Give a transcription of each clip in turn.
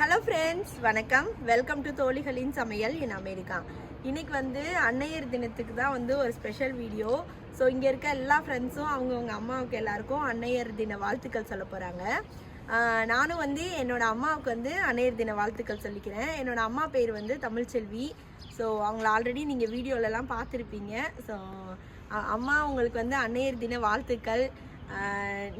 Hello friends வணக்கம். Welcome to தோழிகளின் சமையல் என் அமெரிக்கா இன்னைக்கு வந்து அன்னையர் தினத்துக்கு தான் வந்து ஒரு ஸ்பெஷல் வீடியோ ஸோ இங்கே இருக்க எல்லா ஃப்ரெண்ட்ஸும் அவங்கவுங்க அம்மாவுக்கு எல்லாருக்கும் அன்னையர் தின வாழ்த்துக்கள் சொல்ல போகிறாங்க நானும் வந்து என்னோட அம்மாவுக்கு வந்து அன்னையர் தின வாழ்த்துக்கள் சொல்லிக்கிறேன். என்னோட அம்மா பேர் வந்து தமிழ்ச்செல்வி. ஸோ அவங்கள ஆல்ரெடி நீங்கள் வீடியோலலாம் பார்த்துருப்பீங்க. ஸோ அம்மா உங்களுக்கு வந்து அன்னையர் தின வாழ்த்துக்கள்.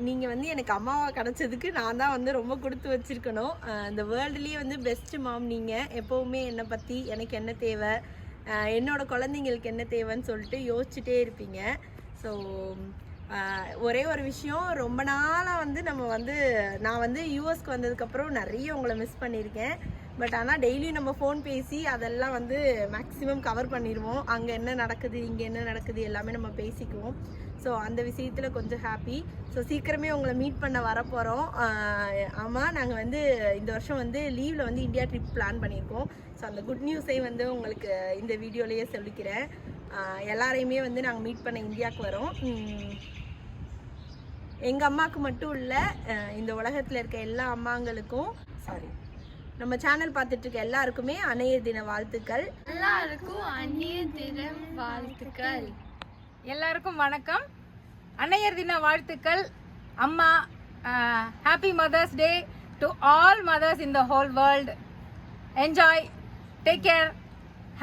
நீங்கள் வந்து எனக்கு அம்மாவை கிடச்சதுக்கு நான் தான் வந்து ரொம்ப கொடுத்து வச்சுருக்கணும். Uh, இந்த வேர்ல்டுலேயே வந்து பெஸ்ட்டு மாம் நீங்கள் எப்போவுமே என்னை பற்றி எனக்கு என்ன தேவை? Uh, என்னோடய குழந்தைங்களுக்கு என்ன தேவைன்னு சொல்லிட்டு யோசிச்சுட்டே இருப்பீங்க. ஸோ uh, ஒரே ஒரு விஷயம் ரொம்ப நாளாக வந்து நம்ம வந்து நான் வந்து யூஎஸ்க்கு வந்ததுக்கப்புறம் நிறைய உங்களை மிஸ் பண்ணியிருக்கேன். பட் ஆனால் டெய்லியும் நம்ம ஃபோன் பேசி அதெல்லாம் வந்து மேக்ஸிமம் கவர் பண்ணிடுவோம். அங்கே என்ன நடக்குது இங்கே என்ன நடக்குது எல்லாமே நம்ம பேசிக்குவோம். ஸோ அந்த விஷயத்தில் கொஞ்சம் ஹாப்பி ஸோ சீக்கிரமே உங்களை மீட் பண்ண வரப்போகிறோம் ஆமாம் நாங்கள் வந்து இந்த வருஷம் வந்து லீவில் வந்து இந்தியா ட்ரிப் பிளான் பண்ணியிருக்கோம் ஸோ அந்த குட் நியூஸை வந்து உங்களுக்கு இந்த வீடியோலேயே சொல்லிக்கிறேன். எல்லாரையுமே வந்து நாங்கள் மீட் பண்ண இந்தியாவுக்கு வரோம். எங்கள் அம்மாவுக்கு மட்டும் இல்லை இந்த உலகத்தில் இருக்க எல்லா அம்மாங்களுக்கும் சாரி நம்ம சேனல் பார்த்துட்டு இருக்க எல்லாருக்குமே அன்னையர் தின வாழ்த்துக்கள். எல்லாருக்கும் அந்நிய தினம் வாழ்த்துக்கள். எல்லாருக்கும் வணக்கம். அன்னையர் தின வாழ்த்துக்கள். அம்மா happy mother's day to all mothers in the whole world enjoy take care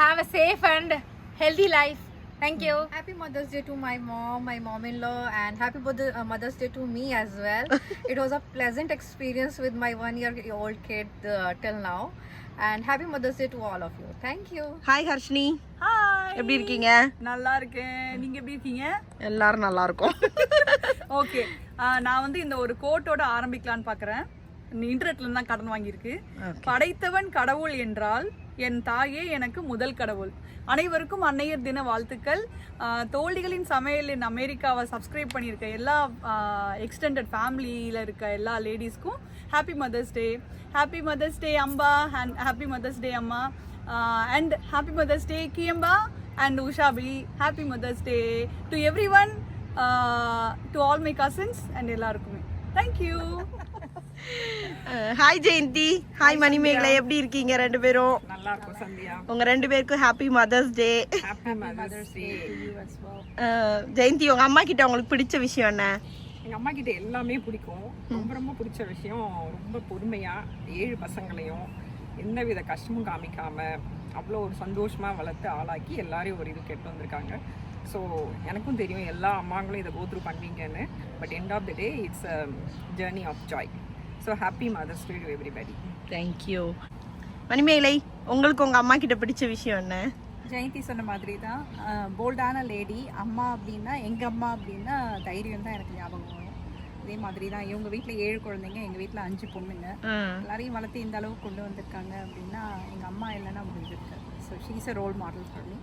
have a safe and healthy life thank you Happy Mother's Day to my mom, my mom-in-law, and happy Mother- uh, Mother's Day to me as well. it was a pleasant experience with my one-year-old kid uh, till now. And happy Mother's Day to all of you. Thank you. Hi Harshini hi எப்படி இருக்கீங்க நல்லா இருக்கேன் நீங்க எப்படி இருக்கீங்க எல்லாரும் நல்லா இருக்கும் ஓகே நான் வந்து இந்த ஒரு கோட்டோட ஆரம்பிக்கலாம்னு பார்க்கறேன் இன்டர்நெட்ல தான் கடன் வாங்கியிருக்கு படைத்தவன் கடவுள் என்றால் என் தாயே எனக்கு முதல் கடவுள். அனைவருக்கும் அன்னையர் தின வாழ்த்துக்கள். தோழிகளின் சமையலின் அமெரிக்காவை சப்ஸ்கிரைப் பண்ணியிருக்க எல்லா எக்ஸ்டெண்டட் ஃபேமிலியில் இருக்க எல்லா லேடிஸ்க்கும் happy mother's day happy mother's day Amba and happy mother's day அம்மா. அண்ட் ஹாப்பி மதர்ஸ் டே கியம்பா and உஷாபி happy mother's day to everyone to all my cousins and எல்லாருக்குமே. Thank you hi Jayanthi. Hi Manimegalai. எப்படி இருக்கீங்க ரெண்டு பேரும்? நல்லா இருக்கும் சந்தியா. உங்க ரெண்டு பேருக்கும் happy mother's day happy mother's day Jayanthi உங்க அம்மா கிட்ட உங்களுக்கு பிடிச்ச விஷயம் என்ன? எங்க அம்மா கிட்ட எல்லாமே பிடிக்கும். ரொம்ப ரொம்ப பிடிச்ச விஷயம் ரொம்ப பொறுமையா ஏழு பசங்களையும் எந்த வித கஷ்டமும் காமிக்காம அவ்வளோ ஒரு சந்தோஷமா வளர்த்து ஆளாக்கி எல்லாரையும் ஒரு இது கெட்டு வந்திருக்காங்க. ஸோ எனக்கும் தெரியும் எல்லா அம்மாங்களும் இதை கோத்ரூ பண்ணுவீங்கன்னு. But end of the day it's a journey of joy so happy mother's day to everybody thank you Manimegalai உங்களுக்கு உங்க அம்மா கிட்ட பிடிச்ச விஷயம் என்ன? ஜெயந்தி சொன்ன மாதிரி தான் போல்டான லேடி அம்மா அப்படின்னா எங்கள் அம்மா அப்படின்னா தைரியம் தான் எனக்கு ஞாபகம் வரும். அதே மாதிரி தான் இவங்க வீட்டில் ஏழு குழந்தைங்க எங்கள் வீட்டில் அஞ்சு பொண்ணுங்க. எல்லாரையும் வளர்த்து இந்த அளவுக்கு கொண்டு வந்திருக்காங்க அப்படின்னா எங்கள் அம்மா இல்லைன்னா முடிஞ்சிருக்கு. So she's a role model for me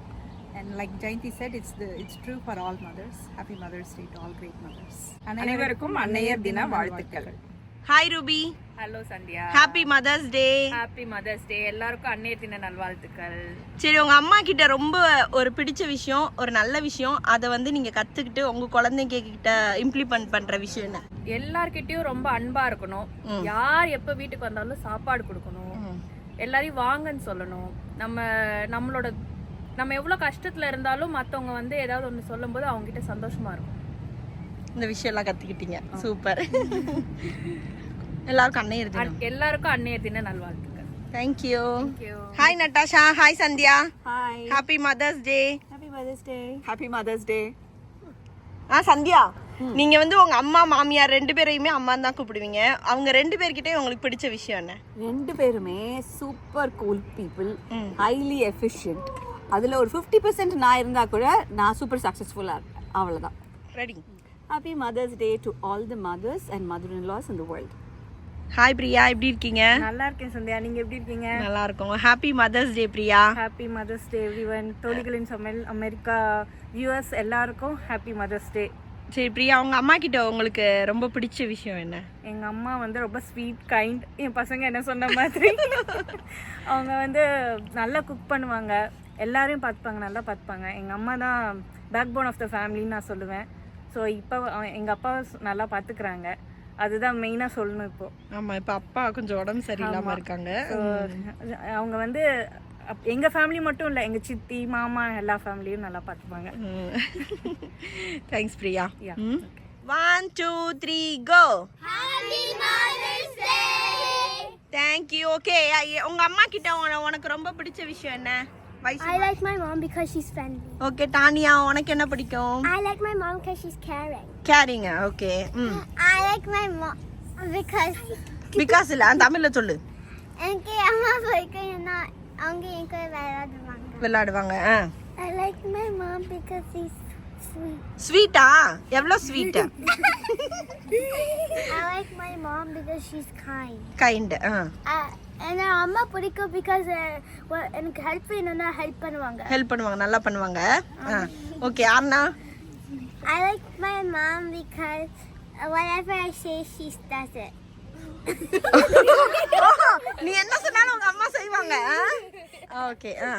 and like Jayanthi said it's the it's true for all mothers happy mother's day to all great mothers அனைவருக்கும் அன்னையர் தின வாழ்த்துக்கள். Hi Ruby hello Sandhya happy mother's day happy mother's day எல்லாருக்கும் அன்னையர் தின நல்வாழ்த்துக்கள். சரி உங்க அம்மா கிட்ட ரொம்ப ஒரு பிடிச்ச விஷயம் ஒரு நல்ல விஷயம் அதை வந்து நீங்க கத்துக்கிட்டு உங்க குழந்தைங்க கிட்ட இம்ப்ளிமெண்ட் பண்ற விஷயம் என்ன? எல்லார்கிட்டயும் ரொம்ப அன்பா இருக்கணும். யார் எப்ப வீட்டுக்கு வந்தாலும் சாப்பாடு கொடுக்கணும். எல்லாரையும் வாங்கன்னு சொல்லணும். நம்ம நம்மளோட நம்ம எவ்வளவு கஷ்டத்துல இருந்தாலும் மத்தவங்க வந்து ஏதாவது ஒண்ணு சொல்லும்போது அவங்க கிட்ட சந்தோஷமா இருக்கும் இந்த விஷயம் எல்லாம் கத்துக்கிட்டீங்க சூப்பர். எல்லாருக்கும் அன்னையர் தினம். அன்- எல்லாருக்கும் அன்னையர் தின நல்வாழ்த்துக்கள். Thank you hi Natasha hi Sandhya hi happy mother's day happy mother's day happy mother's day ஆ சந்தியா நீங்க வந்து உங்க அம்மா மாமியார் ரெண்டு பேரையுமே அம்மா தான் கூப்பிடுவீங்க. அவங்க ரெண்டு பேர்கிட்டயும் உங்களுக்கு பிடிச்ச விஷயம் என்ன? ரெண்டு பேருமே super cool people highly efficient அதில் ஒரு ஃபிஃப்டி பர்சன்ட் நான் இருந்தால் கூட நான் சூப்பர் சக்ஸஸ்ஃபுல்லாக இருக்கேன் அவ்வளோதான் ready happy mother's day to all the mothers and mother in laws in the world hi Priya எப்படி இருக்கீங்க? நல்லா இருக்கேன் சந்தியா. நீங்க எப்படி இருக்கீங்க? நல்லா இருக்கோம் happy mother's day Priya happy mother's day everyone தோழிகளின் சமையல் அமெரிக்கா யூஎஸ் எல்லாருக்கும் ஹாப்பி மதர்ஸ் டே சரி பிரியா உங்க அம்மா கிட்ட உங்களுக்கு ரொம்ப பிடிச்ச விஷயம் என்ன? எங்கள் அம்மா வந்து ரொம்ப ஸ்வீட் கைண்ட் என் பசங்க என்ன சொன்ன மாதிரி அவங்க வந்து நல்லா குக் பண்ணுவாங்க. எல்லாரையும் பார்த்துப்பாங்க நல்லா பார்த்துப்பாங்க. எங்கள் அம்மா தான் பேக் போன் ஆஃப் த ஃபேமிலின்னு நான் சொல்லுவேன். ஸோ இப்போ எங்கள் அப்பா நல்லா பார்த்துக்கிறாங்க அதுதான் மெயினாக சொல்லணும் இப்போ. ஆமா இப்ப அப்பா கொஞ்சம் உடம்பு சரியில்லாம ஆமா. இருக்காங்க. அவங்க வந்து அப்- எங்க ஃபேமிலி மட்டும் இல்லை எங்க சித்தி மாமா எல்லா ஃபேமிலியும் நல்லா பார்த்துப்பாங்க thanks Priya one two three go thank you okay உங்க அம்மா கிட்ட உன- உனக்கு ரொம்ப பிடிச்ச விஷயம் என்ன? I like my mom because she's friendly. Okay Tania உனக்கு என்ன பிடிக்கும் I like my mom because she's caring. கேரிங்க okay hmm I like my mom because because இல்ல தமிழ்ல சொல்லு எனக்கு அம்மா பிடிக்கும் ஏன்னா அவங்க என் கூட விளையாடுவாங்க விளையாடுவாங்க ஆ I like my mom because she's sweet. ஸ்வீட்டா எவ்வளோ sweet I like my mom because she's kind. Kind ah Uh, எனக்கு அம்மா பிடிக்கும் பிகாஸ் எனக்கு ஹெல்ப் வேணும்னா ஹெல்ப் பண்ணுவாங்க. ஹெல்ப் பண்ணுவாங்க நல்லா பண்ணுவாங்க. ஆ ஓகே அண்ணா I like my mom because whatever I say, she does it. நீ என்ன சொன்னாலும் உங்க அம்மா செய்வாங்க ஓகே ஆ.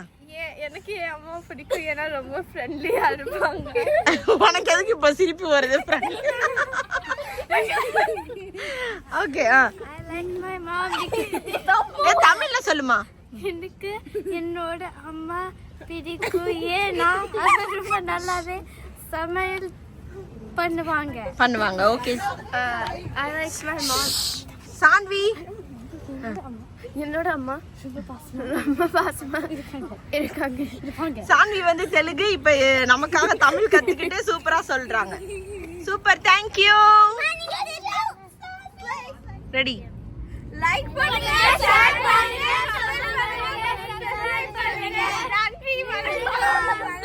எனக்கு என் அம்மா பிடிக்கும் ஏன்னா ரொம்ப ஃப்ரெண்ட்லியா இருப்பாங்க. உனக்கு எதுக்கு இப்ப சிரிப்பு வருது ஓகே ஆ I like my mom ஏ தமிழ்ல சொல்லுமா? எனக்கு என்னோட அம்மா பிடிக்கும். ஏன்னா அது ரொம்ப நல்லாவே சமையல் பண்ணுவாங்க. பண்ணுவாங்க okay I like my mom Sanvi? என்னோட அம்மா? ரொம்ப பாசமா இருக்காங்க. சான்வி வந்து தெலுங்கு இப்ப நமக்காக தமிழ் கத்துக்கிட்டு சூப்பரா சொல்றாங்க. Super thank you ready like பண்ணுங்க ஷேர் பண்ணுங்க சப்ஸ்கிரைப் பண்ணுங்க நன்றி வணக்கம்